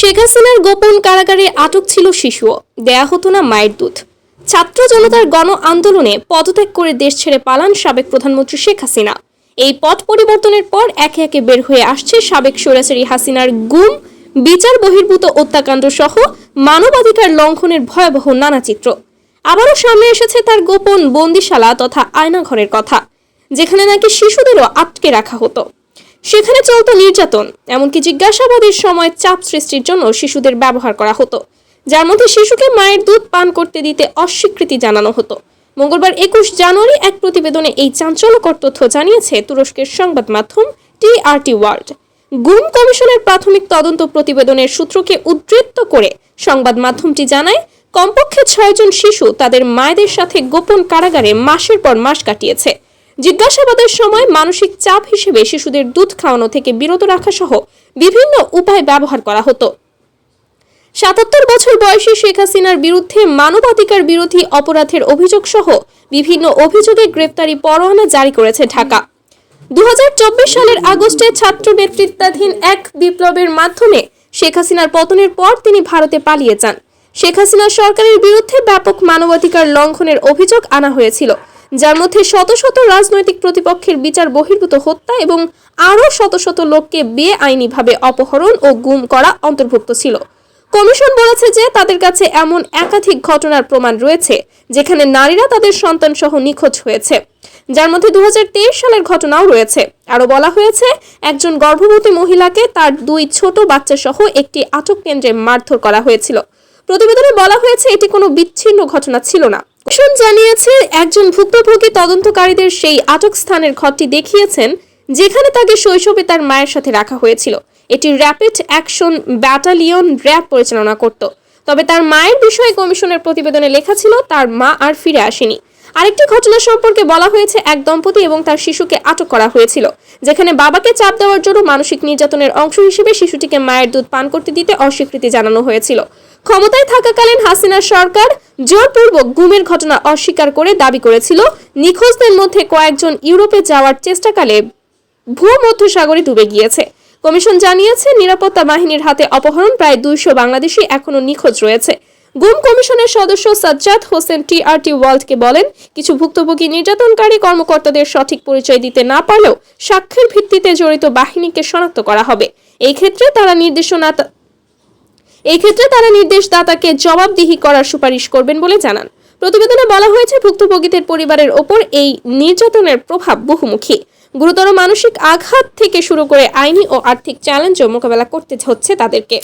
শেখ হাসিনার গোপন কারাগারে আটক ছিল শিশুও। দেয়া হতো না মায়ের দুধ। ছাত্র জনতার গণ আন্দোলনে পদত্যাগ করে দেশ ছেড়ে পালান সাবেক প্রধানমন্ত্রী শেখ হাসিনা। এই পথ পরিবর্তনের পর একে একে বের হয়ে আসছে সাবেক সৈরাচারী হাসিনার গুম, বিচার বহির্ভূত হত্যাকাণ্ড সহ মানবাধিকার লঙ্ঘনের ভয়াবহ নানা চিত্র। আবারও সামনে এসেছে তার গোপন বন্দিশালা তথা আয়নাঘরের কথা, যেখানে নাকি শিশুদেরও আটকে রাখা হতো। সেখানে চলতো নির্যাতন, এমনকি জিজ্ঞাসাবাদের সময় চাপ সৃষ্টির জন্য শিশুদের ব্যবহার করা হতো, যার মধ্যে শিশুকে মায়ের দুধ পান করতে দিতে অস্বীকৃতি জানানো হতো। মঙ্গলবার একুশ জানুয়ারি এক প্রতিবেদনে এই চাঞ্চল্যকর তথ্য জানিয়েছে তুরস্কের সংবাদ মাধ্যম টিআরটি ওয়ার্ল্ড। গুম কমিশনের প্রাথমিক তদন্ত প্রতিবেদনের সূত্রকে উদ্ধৃত করে সংবাদ মাধ্যমটি জানায়, কমপক্ষে ছয়জন শিশু তাদের মায়েদের সাথে গোপন কারাগারে মাসের পর মাস কাটিয়েছে। জিজ্ঞাসাবাদের সময় মানসিক চাপ হিসেবে শিশুদের দুধ খাওয়ানো থেকে বিরত রাখা সহ বিভিন্ন উপায় ব্যবহার করা হতো। সাতাত্তর বছর বয়সী শেখ হাসিনার বিরুদ্ধে মানবাধিকার বিরোধী অপরাধের অভিযোগ সহ বিভিন্ন অভিযোগে গ্রেপ্তারি পরোয়ানা জারি করেছে ঢাকা। দু হাজার চব্বিশ সালের আগস্টে ছাত্র নেতৃত্বাধীন এক বিপ্লবের মাধ্যমে শেখ হাসিনার পতনের পর তিনি ভারতে পালিয়ে যান। শেখ হাসিনা সরকারের বিরুদ্ধে ব্যাপক মানবাধিকার লঙ্ঘনের অভিযোগ আনা হয়েছিল। যার মধ্যে শত শত রাজনৈতিক প্রতিপক্ষের বিচার বহির্ভূত হত্যা এবং আরও শত শত লোককে বেআইনিভাবে অপহরণ ও গুম করা অন্তর্ভুক্ত ছিল। কমিশন বলেছে যে তাদের কাছে এমন একাধিক ঘটনার প্রমাণ রয়েছে, যেখানে নারীরা তাদের সন্তান সহ নিখোঁজ হয়েছে। যার মধ্যে দু হাজার তেইশ সালের ঘটনাও রয়েছে। আরও বলা হয়েছে, একজন গর্ভবতী মহিলাকে তার দুই ছোট বাচ্চা সহ একটি আটক কেন্দ্রে মারধর করা হয়েছিল। প্রতিবেদনে বলা হয়েছে, এটি কোনো বিচ্ছিন্ন ঘটনা ছিল না। কমিশন জানিয়েছে, একজন ভুক্তভোগী তদন্তকারীদের সেই আটক স্থানের ঘরটি দেখিয়েছেন, যেখানে তাকে শৈশবে তার মায়ের সাথে রাখা হয়েছিল। এটি র্যাপিড অ্যাকশন ব্যাটালিয়ন র্যাব পরিচালনা করত। তবে তার মায়ের বিষয়ে কমিশনের প্রতিবেদনে লেখা ছিল, তার মা আর ফিরে আসেনি। আরেকটি ঘটনা সম্পর্কে বলা হয়েছে, এক দম্পতি এবং তার শিশুকে আটক করা হয়েছিল, যেখানে বাবাকে চাপ দেওয়ার জন্য মানসিক নির্যাতনের অংশ হিসেবে শিশুটিকে মায়ের দুধ পান করতে দিতে অস্বীকৃতি জানানো হয়েছিল। ক্ষমতায় থাকাকালীন হাসিনা সরকার জোরপূর্বক গুমের ঘটনা অস্বীকার করে দাবি করেছিল। নিখোঁজদের মধ্যে কয়েকজন ইউরোপে যাওয়ার চেষ্টাকালে ভূমধ্যসাগরে ডুবে গিয়েছে। কমিশন জানিয়েছে, নিরাপত্তা বাহিনীর হাতে অপহরণ প্রায় দুইশো বাংলাদেশি এখনও নিখোঁজ রয়েছে। গুম কমিশনের সদস্য সাজ্জাদ হোসেন টিআরটি ওয়ার্ল্ডকে বলেন, কিছু ভুক্তভোগী নির্যাতনকারী কর্মকর্তাদের সঠিক পরিচয় দিতে না পারলেও সাক্ষ্যের ভিত্তিতে জড়িত বাহিনীকে শনাক্ত করা হবে। এই ক্ষেত্রে তারা নির্দেশনা এই ক্ষেত্রে তারা নির্দেশদাতাকে জবাবদিহি করার সুপারিশ করবেন বলে জানান। প্রতিবেদনে বলা হয়েছে, ভুক্তভোগীদের পরিবারের ওপর এই নির্যাতনের প্রভাব বহুমুখী। গুরুতর মানসিক আঘাত থেকে শুরু করে আইনি ও আর্থিক চ্যালেঞ্জও মোকাবেলা করতে হচ্ছে তাদেরকে।